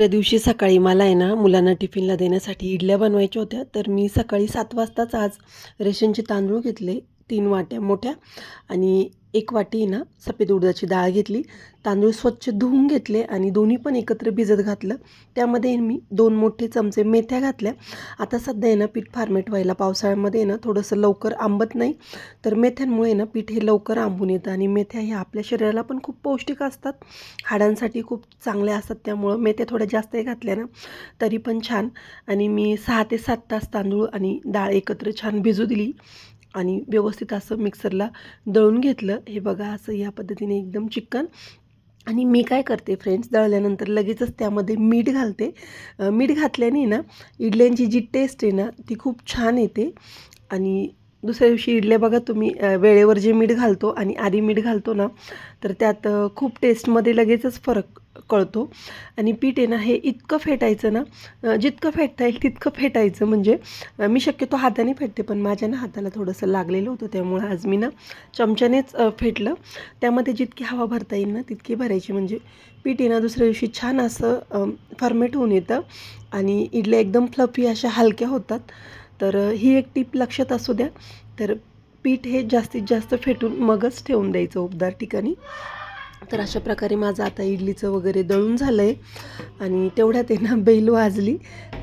त्या दिवशी सकाळी मला आहे ना मुलांना टिफिनला देण्यासाठी इडल्या बनवायच्या होत्या. तर मी सकाळी सात वाजताच आज रेशनचे तांदूळ घेतले. तीन वाट्या मोठ्या आणि एक वाटी ना सफेद उडदाची डाळ घेतली. तांदूळ स्वच्छ धुवून घेतले आणि दोन्ही पण एकत्र भिजत घातलं. त्यामध्ये मी दोन मोठे चमचे मेथ्या घातल्या. आता सध्या ना पीठ फार्मेट व्हायला पावसाळ्यामध्ये ना थोडंसं लवकर आंबत नाही. तर मेथ्यांमुळे ना पीठ हे लवकर आंबून येतं आणि मेथ्या ह्या आपल्या शरीराला पण खूप पौष्टिक असतात. हाडांसाठी खूप चांगल्या असतात त्यामुळं मेथ्या थोड्या जास्त घातल्या ना तरी पण छान. आणि मी सहा ते सात तास तांदूळ आणि डाळ एकत्र छान भिजू दिली. आणि व्यवस्थित असं मिक्सरला दळून घेतलं. हे बघा असं या पद्धतीने एकदम चिकन. आणि मी काय करते फ्रेंड्स दळल्यानंतर लगेचच त्यामध्ये मीठ घालते. मीठ घातल्याने ना इडल्यांची जी टेस्ट आहे ना ती खूप छान येते. आणि दुसऱ्या दिवशी इडल्या बघा तुम्ही वेळेवर जे मीठ घालतो आणि आधी मीठ घालतो ना तर त्यात खूप टेस्टमध्ये लगेचच फरक कळतो. आणि पीठ आहे ना हे इतकं फेटायचं ना जितकं फेटता येईल तितकं फेटायचं. म्हणजे मी शक्यतो हाताने फेटते पण माझ्या ना हाताला थोडंसं लागलेलं होतं त्यामुळं आज मी ना चमच्यानेच फेटलं. त्यामध्ये जितकी हवा भरता येईल ना तितकी भरायची. म्हणजे पीठ आहे ना दुसऱ्या दिवशी छान असं फर्मेट होऊन येतं. आणि इडल्या एकदम फ्लफी अशा हलक्या होतात. तर ही एक टीप लक्षात असू द्या. तर पीठ हे जास्तीत जास्त फेटून मगच ठेवून द्यायचं उबदार ठिकाणी. तर अशा प्रकारे माझं आता इडलीचं वगैरे दळून झालं आहे आणि तेवढ्यात आहे ना बेल वाजली.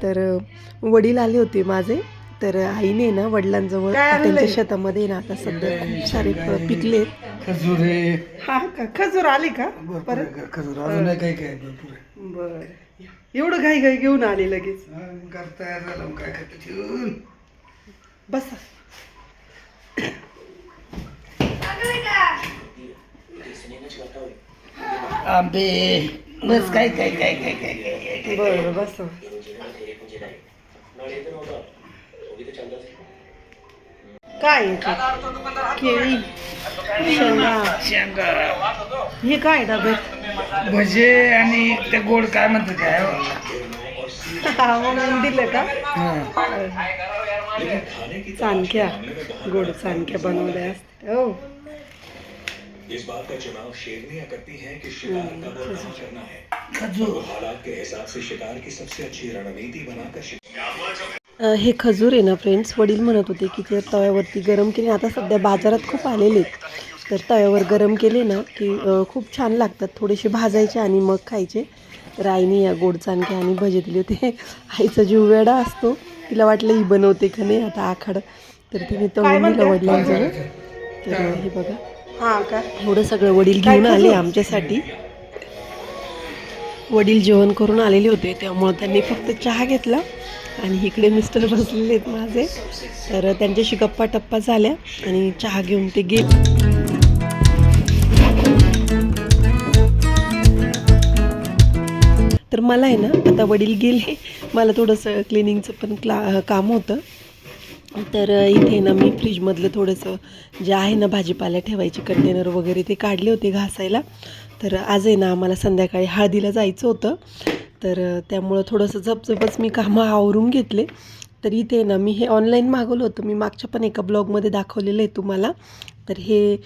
तर वडील आले होते माझे. तर आईने ना वडिलांजवळ? त्यांच्या शेतामध्ये ना आता सध्या खूप सारे फळं पिकलेत. खजूर हा का? खजूर आली का? का खजूर. अजून काही काय बर. एवढं घाई घाई घेऊन आले लगेच. हा, घर तयार झालं मग काय ठेवून? बसा. आंबे. बस काय काय काय काय काय काय बर बसा. काय? केळी शेंगा. शेंगा. हे काय डब्यात भजे आणि ते गोड काय म्हणतात काय म्हणून दिलं का? हा. चाणक्या गोड चाणक्या बनवल्या असते हो. इस बात का चुनाव शेरनियां करती हैं कि शिकार कब और कहाँ करना है। खजूर। हालात के हिसाब से शिकार की सबसे अच्छी रणनीति बनाकर हे खजूर आहे ना फ्रेंड्स वडील म्हणत होते की ते तव्यावरती गरम केले. आता सध्या बाजारात खूप आलेले आहेत. तर तव्यावर गरम केले ना की खूप छान लागतात. थोडेसे भाजायचे आणि मग खायचे. तर आईने या गोड चाणके आणि भजे दिले होते. आईचा जीव वेडा असतो. तिला वाटलं ही बनवते का नाही आता आखाड. तर तिने तळून दिलं वडिलांजवळ. तर हे बघा. हा का? एवढं सगळं वडील घेऊन आले? आमच्यासाठी. वडील जेवण करून आलेले होते त्यामुळं त्यांनी फक्त चहा घेतला आणि इकडे मिस्टर बसलेले आहेत माझे. तर त्यांच्याशी गप्पा टप्पा झाल्या आणि चहा घेऊन ते गेले. तर मला आहे ना आता वडील गेले. मला थोडंसं क्लिनिंगचं पण क्ला काम होतं. तर इथे ना मी फ्रीजमधलं थोडंसं जे आहे ना भाजीपाला ठेवायचे कंटेनर वगैरे ते काढले होते घासायला. तर आज आहे ना आम्हाला संध्याकाळी हळदीला जायचं होतं. तर त्यामुळं थोडंसं झपझपच मी कामं आवरून घेतले. तर इथे ना मी हे ऑनलाईन मागवलं होतं. मी मागच्या पण एका ब्लॉगमध्ये दाखवलेलं आहे तुम्हाला. तर हे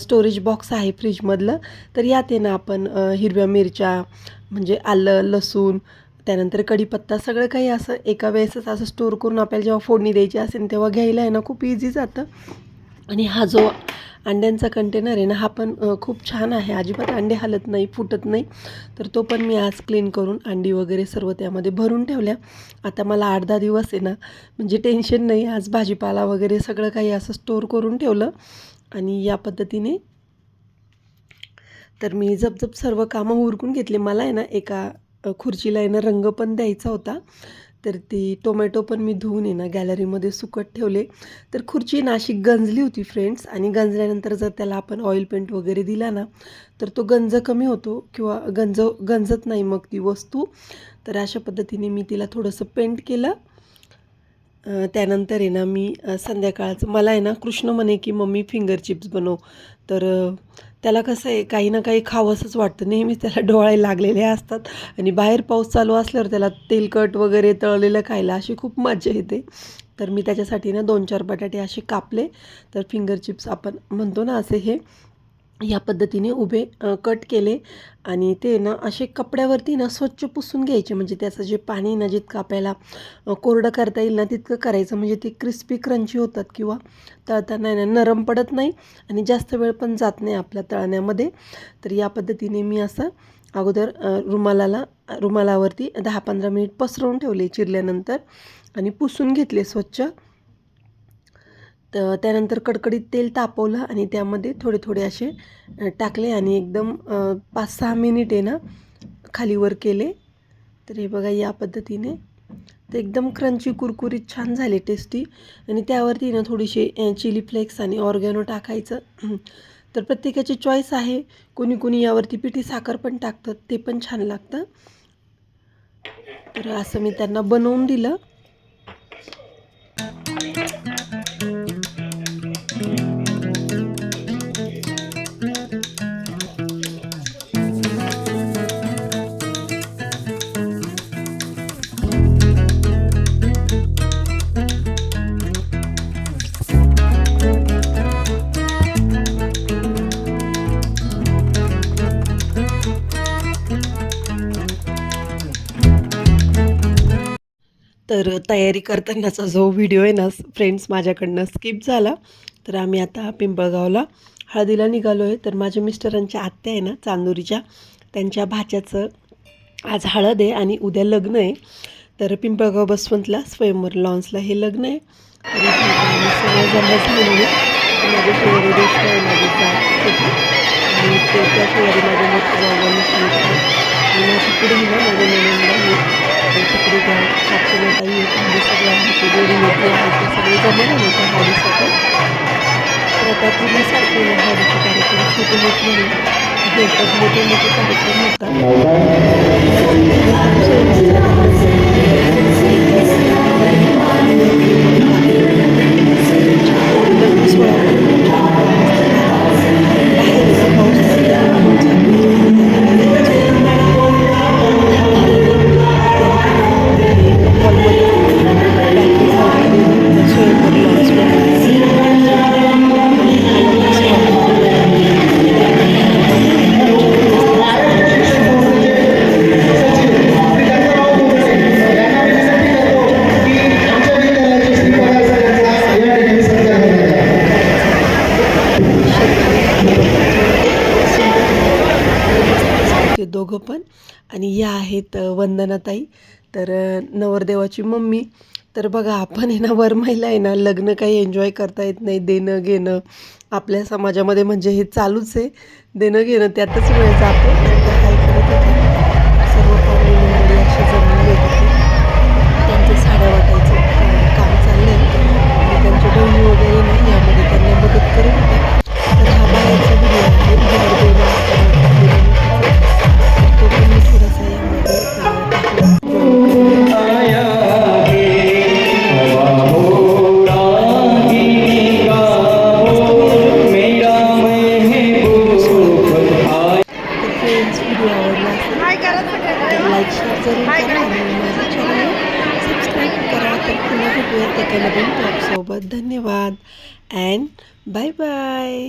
स्टोरेज बॉक्स आहे फ्रीजमधलं. तर यात आहे ना आपण हिरव्या मिरच्या म्हणजे आलं लसूण त्यानंतर कढीपत्ता सगळं काही असं एका वेळेसच असं स्टोअर करून आपल्याला जेव्हा फोडणी द्यायची असेल तेव्हा घ्यायला आहे ना खूप इझी जातं. आणि हा जो अंड्यांचा कंटेनर आहे ना हा पण खूप छान आहे. अजिबात अंडे हलत नाही फुटत नाही. तर तो पण मी आज क्लीन करून अंडी वगैरे सर्व त्यामध्ये भरून ठेवल्या. आता मला आठ दहा दिवस आहे ना म्हणजे टेन्शन नाही. आज भाजीपाला वगैरे सगळं काही असं स्टोअर करून ठेवलं. आणि या पद्धतीने तर मी जपजप सर्व कामं उरकून घेतले. मला आहे ना एका खुर्चीला येणं रंग पण द्यायचा होता. तर ती टोमॅटो पण मी धुवून आहे ना गॅलरीमध्ये सुकत ठेवले. तर खुर्ची नाशिक गंजली होती फ्रेंड्स आणि गंजल्यानंतर जर त्याला आपण ऑइल पेंट वगैरे दिला ना तर तो गंज कमी होतो किंवा गंज गंजत नाही मग ती वस्तू. तर अशा पद्धतीने मी तिला थोडंसं पेंट केलं. त्यानंतर आहे ना मी संध्याकाळचं मला आहे ना कृष्ण म्हणे की मम्मी फिंगर चिप्स बनव. तर त्याला कसं आहे काही ना काही खावंसंच वाटतं. नेहमीच त्याला डोळे लागलेले असतात आणि बाहेर पाऊस चालू असल्यावर त्याला तेलकट वगैरे तळलेलं खायला अशी खूप मजा येते. तर मी त्याच्यासाठी ना दोन चार बटाटे असे कापले. तर फिंगर चिप्स आपण म्हणतो ना असे हे या पद्धतीने उभे कट केले आणि ते ना असे कपड्यावरती ना स्वच्छ पुसून घ्यायचे. म्हणजे त्याचं जे पाणी ना जितकं आपल्याला कोरडं करता येईल ना तितकं करायचं. म्हणजे ते क्रिस्पी क्रंची होतात किंवा तळताना ना नरम पडत नाही आणि जास्त वेळ पण जात नाही आपल्या तळण्यामध्ये. तर या पद्धतीने मी असं अगोदर रुमालाला रुमालावरती दहा पंधरा मिनिट पसरवून ठेवले चिरल्यानंतर आणि पुसून घेतले स्वच्छ. तर त्यानंतर कडकडीत तेल तापवलं आणि त्यामध्ये थोडे थोडे असे टाकले आणि एकदम पाच सहा मिनिट आहे ना खालीवर केले. तर हे बघा या पद्धतीने. तर एकदम क्रंची कुरकुरीत छान झाले टेस्टी आणि त्यावरती ना थोडीशी चिली फ्लेक्स आणि ऑर्गॅनो टाकायचं. तर प्रत्येकाची चॉईस आहे. कोणी कोणी यावरती पिठी साखर पण टाकतात ते पण छान लागतं. तर असं मी त्यांना बनवून दिलं. तर तयारी करतानाचा जो व्हिडिओ आहे ना फ्रेंड्स माझ्याकडनं स्किप झाला. तर आम्ही आता पिंपळगावला हळदीला निघालो आहे तर माझ्या मिस्टरांच्या आत्या आहे ना चांदोरीच्या त्यांच्या भाच्याचं आज हळद आहे आणि उद्या लग्न आहे. तर पिंपळगाव बसवंतला स्वयंवर लॉन्सला हे लग्न आहे. सगळं आम्ही माझे शेजारी आहे. माझी जात होती आणि शेजारी माझ्या मोठ्या जाऊन आणि माझी पुढे ना माझ्या नणंदला मी तिकडे येत म्हणजे सगळे आमचे गोडी आहेत ते सगळे हळदीसाठी तर आता पूर्ण सारखे हळदीचे कार्यक्रम छोटे नाही घेतात मोठे मोठे कार्यक्रम होतात दोघं पण. आणि या आहेत वंदनाताई. तर नवरदेवाची मम्मी. तर बघा आपण आहे ना वर महिला आहे ना लग्न काही एन्जॉय करता येत नाही देणं घेणं. आपल्या समाजामध्ये म्हणजे हे चालूच आहे. देणं घेणं त्यातच वेळ जातो. त्या काय करत होते सर्व पाहुणे मंडळी अशी त्यांचे साड्या वाटायचं काम चाललं आहे त्यांच्या बहिणी वगैरे नाही यामध्ये त्यांना मदत करून तर लाईक शेअर ज़रूर करा आणि माझ्या चॅनल सबस्क्राईब करा तर पुन्हा भेटूया एका नवीन टॉपसोबत धन्यवाद। End bye bye